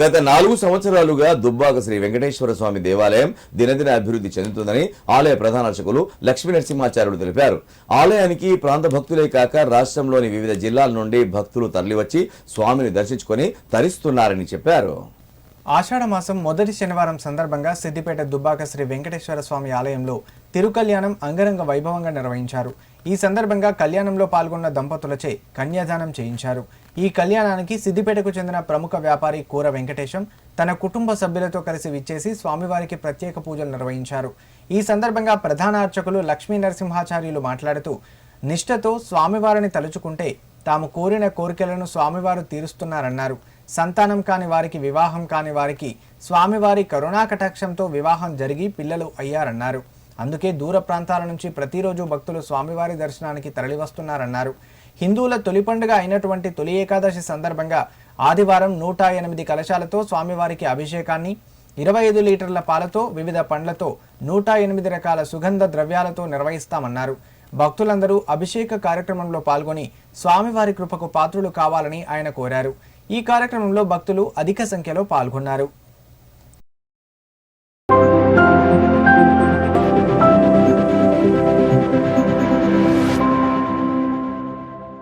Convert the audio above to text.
గత నాలుగు సంవత్సరాలుగా దుబ్బాక శ్రీ వెంకటేశ్వర స్వామి దేవాలయం దినదిన అభివృద్ధి చెందుతుందని ఆలయ ప్రధాన అర్చకులు లక్ష్మీ నరసింహాచార్యులు తెలిపారు. ఆలయానికి ప్రాంత భక్తులే కాక రాష్ట్రంలోని వివిధ జిల్లాల నుండి భక్తులు తరలివచ్చి స్వామిని దర్శించుకొని తరిస్తున్నారని చెప్పారు. ఆషాఢమాసం మొదటి శనివారం సందర్భంగా సిద్దిపేట దుబ్బాక శ్రీ వెంకటేశ్వర స్వామి ఆలయంలో తిరుకల్యాణం అంగరంగ వైభవంగా నిర్వహించారు. ఈ సందర్భంగా కళ్యాణంలో పాల్గొన్న దంపతులచే కన్యాదానం చేయించారు. ఈ కళ్యాణానికి సిద్దిపేటకు చెందిన ప్రముఖ వ్యాపారి కూర వెంకటేశం తన కుటుంబ సభ్యులతో కలిసి విచ్చేసి స్వామివారికి ప్రత్యేక పూజలు నిర్వహించారు. ఈ సందర్భంగా ప్రధాన అర్చకులు లక్ష్మీ నరసింహాచార్యులు మాట్లాడుతూ నిష్ఠతో స్వామివారిని తలుచుకుంటే తాము కోరిన కోరికలను స్వామివారు తీరుస్తున్నారన్నారు. సంతానం కాని వారికి వివాహం కాని వారికి స్వామివారి కరుణా కటాక్షంతో వివాహం జరిగి పిల్లలు అయ్యారన్నారు. అందుకే దూర ప్రాంతాల నుంచి ప్రతిరోజు భక్తులు స్వామివారి దర్శనానికి తరలివస్తున్నారన్నారు. హిందువుల తొలి పండుగ అయినటువంటి తొలి ఏకాదశి సందర్భంగా ఆదివారం నూట ఎనిమిది కలశాలతో స్వామివారికి అభిషేకాన్ని ఇరవై ఐదు లీటర్ల పాలతో వివిధ పండ్లతో నూట ఎనిమిది రకాల సుగంధ ద్రవ్యాలతో నిర్వహిస్తామన్నారు. భక్తులందరూ అభిషేక కార్యక్రమంలో పాల్గొని స్వామివారి కృపకు పాత్రులు కావాలని ఆయన కోరారు. ఈ కార్యక్రమంలో భక్తులు అధిక సంఖ్యలో పాల్గొన్నారు.